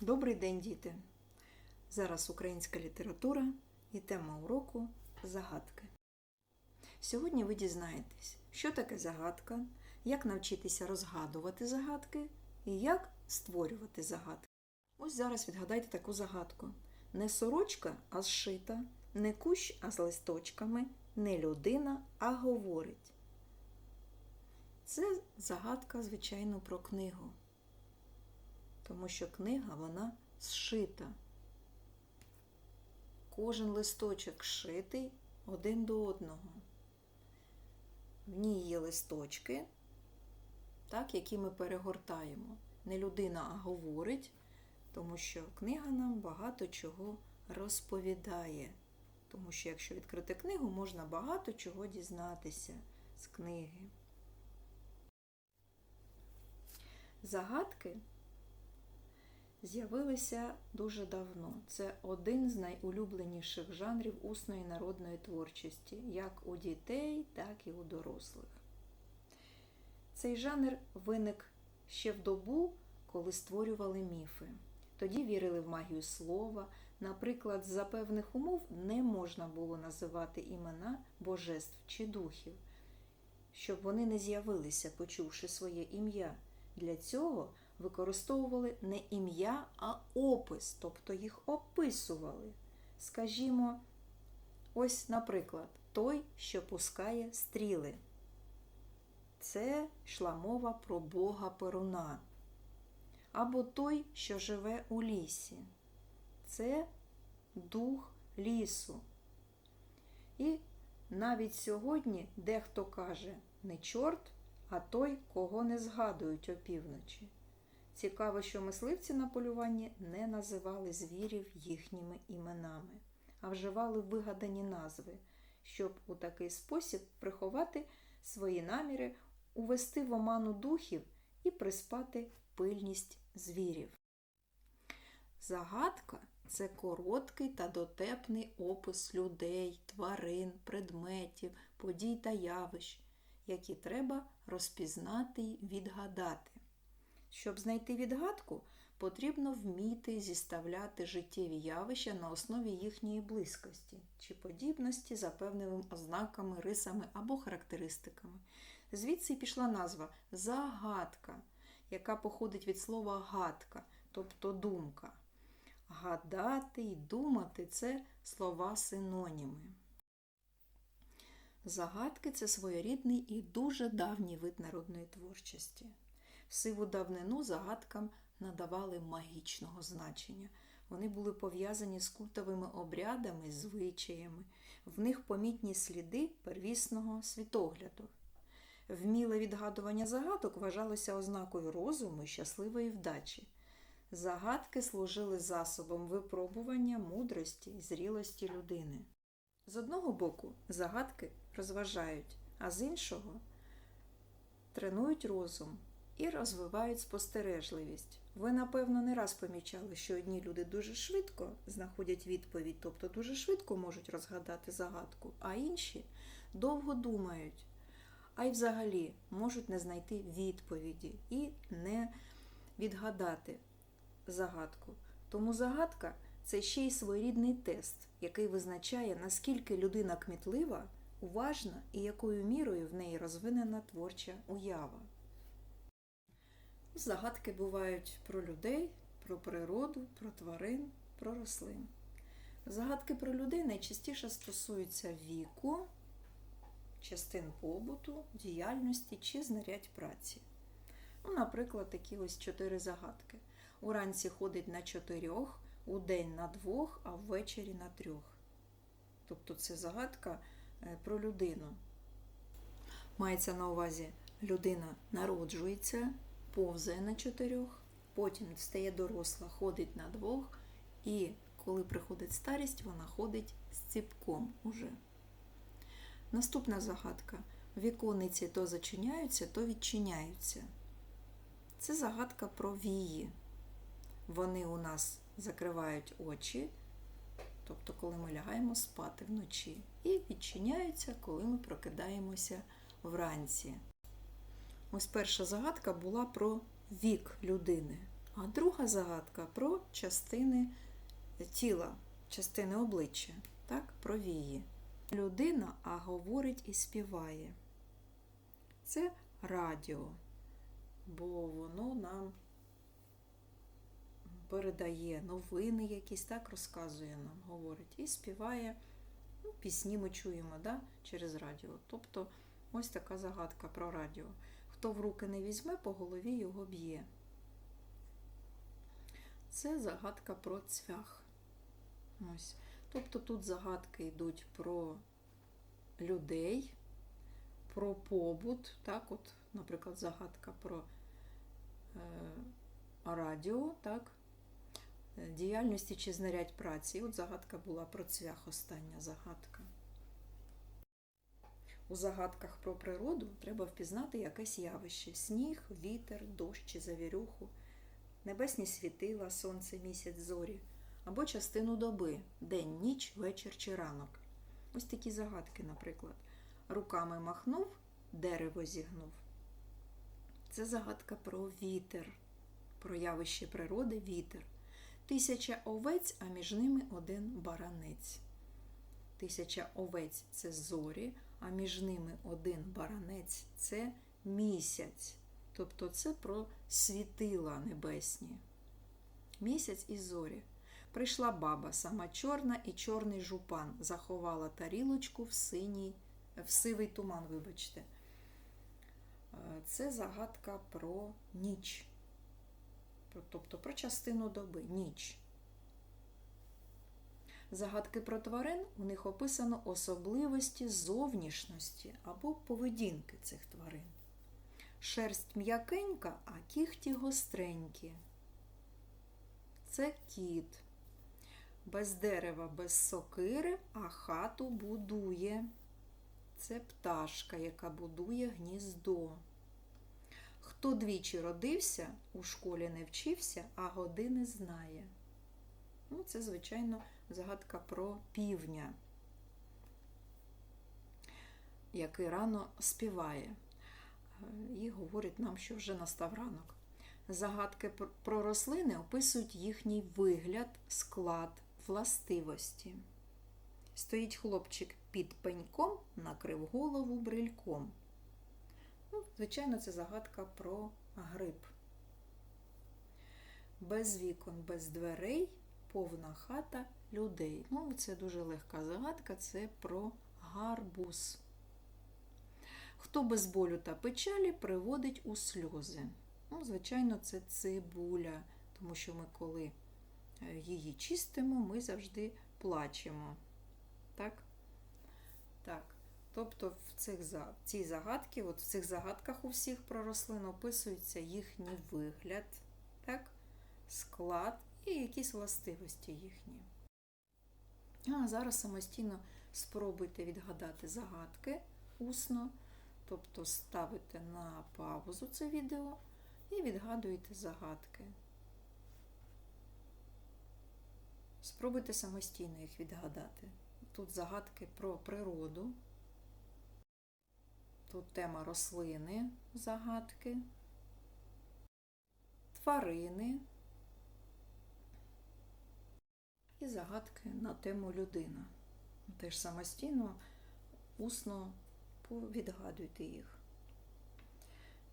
Добрий день, діти! Зараз українська література і тема уроку загадки. Сьогодні ви дізнаєтесь, що таке загадка, як навчитися розгадувати загадки і як створювати загадки. Ось зараз відгадайте таку загадку: не сорочка, а зшита, не кущ, а з листочками, не людина, а говорить. Це загадка, звичайно, про книгу тому що книга вона зшита. Кожен листочок зшитий один до одного. В ній є листочки, так, які ми перегортаємо. Не людина, а говорить, тому що книга нам багато чого розповідає. Тому що, якщо відкрити книгу, можна багато чого дізнатися з книги. Загадки з'явилися дуже давно. Це один з найулюбленіших жанрів усної народної творчості, як у дітей, так і у дорослих. Цей жанр виник ще в добу, коли створювали міфи. Тоді вірили в магію слова. Наприклад, за певних умов не можна було називати імена божеств чи духів, щоб вони не з'явилися, почувши своє ім'я. Для цього використовували не ім'я, а опис, тобто їх описували. Скажімо, ось, наприклад, той, що пускає стріли. Це йшла мова про Бога Перуна. Або той, що живе у лісі. Це дух лісу. І навіть сьогодні дехто каже не чорт, а той, кого не згадують опівночі. Цікаво, що мисливці на полюванні не називали звірів їхніми іменами, а вживали вигадані назви, щоб у такий спосіб приховати свої наміри, увести в оману духів і приспати пильність звірів. Загадка це короткий та дотепний опис людей, тварин, предметів, подій та явищ, які треба розпізнати й відгадати. Щоб знайти відгадку, потрібно вміти зіставляти життєві явища на основі їхньої близькості чи подібності за певними ознаками, рисами або характеристиками. Звідси й пішла назва загадка, яка походить від слова гадка, тобто думка. Гадати і думати це слова синоніми. Загадки це своєрідний і дуже давній вид народної творчості. Сиву давнину загадкам надавали магічного значення. Вони були пов'язані з культовими обрядами, звичаями, в них помітні сліди первісного світогляду. Вміле відгадування загадок вважалося ознакою розуму і щасливої вдачі. Загадки служили засобом випробування мудрості і зрілості людини. З одного боку, загадки розважають, а з іншого тренують розум і розвивають спостережливість. Ви, напевно, не раз помічали, що одні люди дуже швидко знаходять відповідь, тобто дуже швидко можуть розгадати загадку, а інші довго думають, а й взагалі можуть не знайти відповіді і не відгадати загадку. Тому загадка це ще й своєрідний тест, який визначає, наскільки людина кмітлива, уважна і якою мірою в неї розвинена творча уява. Загадки бувають про людей, про природу, про тварин, про рослин. Загадки про людей найчастіше стосуються віку, частин побуту, діяльності чи знарядь праці. Ну, Наприклад, такі ось чотири загадки. Уранці ходить на чотирьох, удень на двох, а ввечері на трьох. Тобто це загадка про людину. Мається на увазі, людина народжується повзає на чотирьох, потім стає доросла, ходить на двох, і коли приходить старість, вона ходить з ціпком уже. Наступна загадка. Вікониці то зачиняються, то відчиняються. Це загадка про вії. Вони у нас закривають очі, тобто, коли ми лягаємо спати вночі, і відчиняються, коли ми прокидаємося вранці. Ось перша загадка була про вік людини. А друга загадка про частини тіла, частини обличчя, так, про вії. Людина, а говорить і співає. Це радіо, бо воно нам передає новини якісь, так розказує нам, говорить, і співає. Ну, пісні ми чуємо да, через радіо. Тобто ось така загадка про радіо. Хто в руки не візьме, по голові його б'є. Це загадка про цвях. Ось. Тобто тут загадки йдуть про людей, про побут. Так, от, наприклад, загадка про е, радіо, так, е, діяльності чи знарядь праці. От загадка була про цвях, остання загадка. У загадках про природу треба впізнати якесь явище: сніг, вітер, дощ чи завірюху, небесні світила, сонце, місяць, зорі, або частину доби день, ніч, вечір чи ранок. Ось такі загадки, наприклад. Руками махнув, дерево зігнув. Це загадка про вітер, про явище природи вітер. Тисяча овець, а між ними один баранець. Тисяча овець це зорі, а між ними один баранець це місяць. Тобто це про світила небесні. Місяць і зорі. Прийшла баба, сама чорна і чорний жупан, заховала тарілочку в синій, в сивий туман, вибачте. Е, Це загадка про ніч. Тобто про частину доби, ніч. Загадки про тварин у них описано особливості зовнішності або поведінки цих тварин. Шерсть м'якенька, а кіхті гостренькі. Це кіт. Без дерева, без сокири, а хату будує. Це пташка, яка будує гніздо. Хто двічі родився, у школі не вчився, а години знає. Ну, це, звичайно, загадка про півня, який рано співає. Е, І говорить нам, що вже настав ранок. Загадки про рослини описують їхній вигляд, склад, властивості. Стоїть хлопчик під пеньком, накрив голову брильком. Ну, звичайно, це загадка про гриб. Без вікон, без дверей, повна хата людей. Ну, це дуже легка загадка, це про гарбуз. Хто без болю та печалі приводить у сльози. Ну, звичайно, це цибуля, тому що ми, коли е, її чистимо, ми завжди плачемо. Так? Так. Тобто в цих, в цій от в цих загадках у всіх про рослин описується їхній вигляд, так? склад і якісь властивості їхні. А зараз самостійно спробуйте відгадати загадки усно, тобто ставите на паузу це відео і відгадуєте загадки. Спробуйте самостійно їх відгадати. Тут загадки про природу. Тут тема рослини, загадки, тварини і загадки на тему людина. Теж самостійно, усно відгадуйте їх.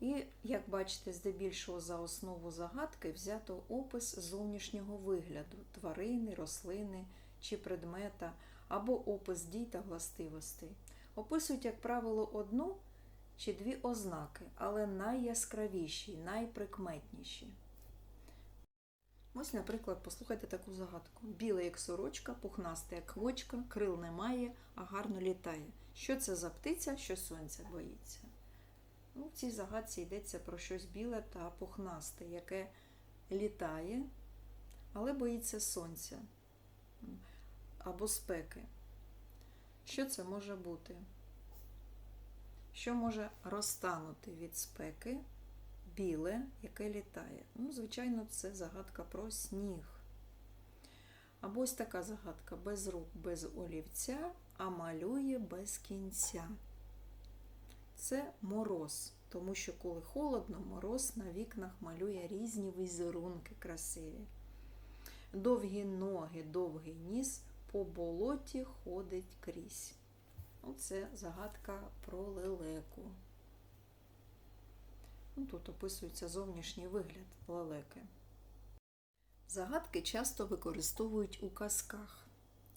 І, як бачите, здебільшого за основу загадки взято опис зовнішнього вигляду тварини, рослини чи предмета, або опис дій та властивостей. Описують, як правило, одну чи дві ознаки, але найяскравіші, найприкметніші. Ось, наприклад, послухайте таку загадку. Біле, як сорочка, пухнасте, як квочка, крил немає, а гарно літає. Що це за птиця, що сонця боїться? Ну, в цій загадці йдеться про щось біле та пухнасте, яке літає, але боїться сонця або спеки. Що це може бути? Що може розтанути від спеки біле, яке літає? Ну, звичайно, це загадка про сніг. Або ось така загадка: без рук, без олівця, а малює без кінця. Це мороз. тому що коли холодно, мороз на вікнах малює різні візерунки красиві. Довгі ноги, довгий ніс по болоті ходить крізь. Оце загадка про лелеку. Ну, Тут описується зовнішній вигляд лелеки. Загадки часто використовують у казках.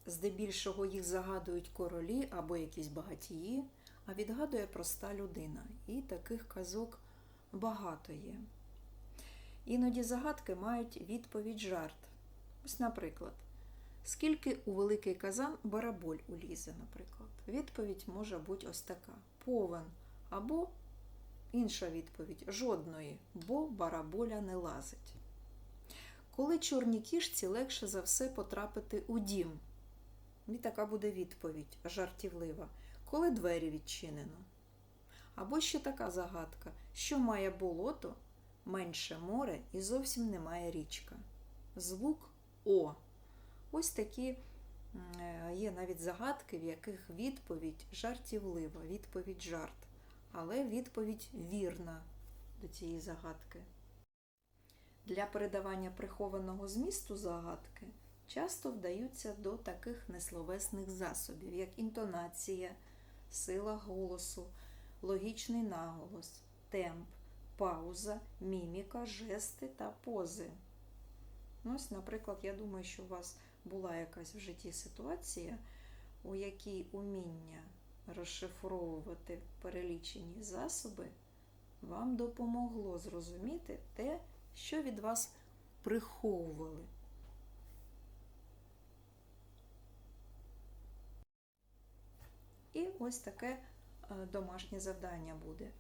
Здебільшого їх загадують королі або якісь багатії, а відгадує проста людина. І таких казок багато є. Іноді загадки мають відповідь жарт. Ось, наприклад, скільки у великий казан бараболь улізе, наприклад. Відповідь може бути ось така: повен або інша відповідь жодної, бо бараболя не лазить. Коли чорній кішці легше за все потрапити у дім. І така буде відповідь жартівлива. Коли двері відчинено. Або ще така загадка, що має болото, менше море і зовсім немає річка. Звук О. Ось такі е, є навіть загадки, в яких відповідь жартівлива, відповідь жарт, але відповідь вірна до цієї загадки. Для передавання прихованого змісту загадки часто вдаються до таких несловесних засобів, як інтонація, сила голосу, логічний наголос, темп, пауза, міміка, жести та пози. Ну, Ось, наприклад, я думаю, що у вас була якась в житті ситуація, у якій уміння розшифровувати перелічені засоби вам допомогло зрозуміти те, що від вас приховували. І ось таке е, домашнє завдання буде.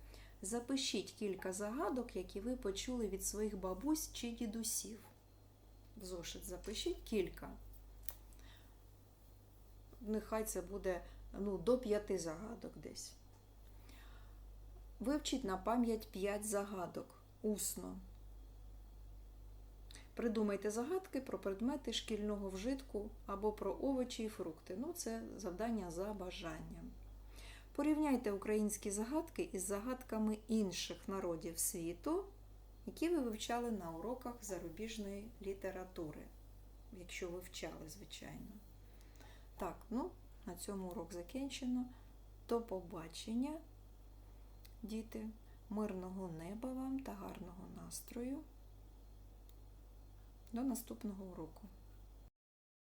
Запишіть кілька загадок, які ви почули від своїх бабусь чи дідусів. В зошит запишіть кілька. Нехай це буде ну, до п'яти загадок десь. Вивчіть на пам'ять 5 загадок усно. Придумайте загадки про предмети шкільного вжитку або про овочі і фрукти. Ну, це завдання за бажанням. Порівняйте українські загадки із загадками інших народів світу, які ви вивчали на уроках зарубіжної літератури, якщо вивчали, звичайно. Так, ну, на цьому урок закінчено. До побачення, діти, мирного неба вам та гарного настрою. До наступного уроку.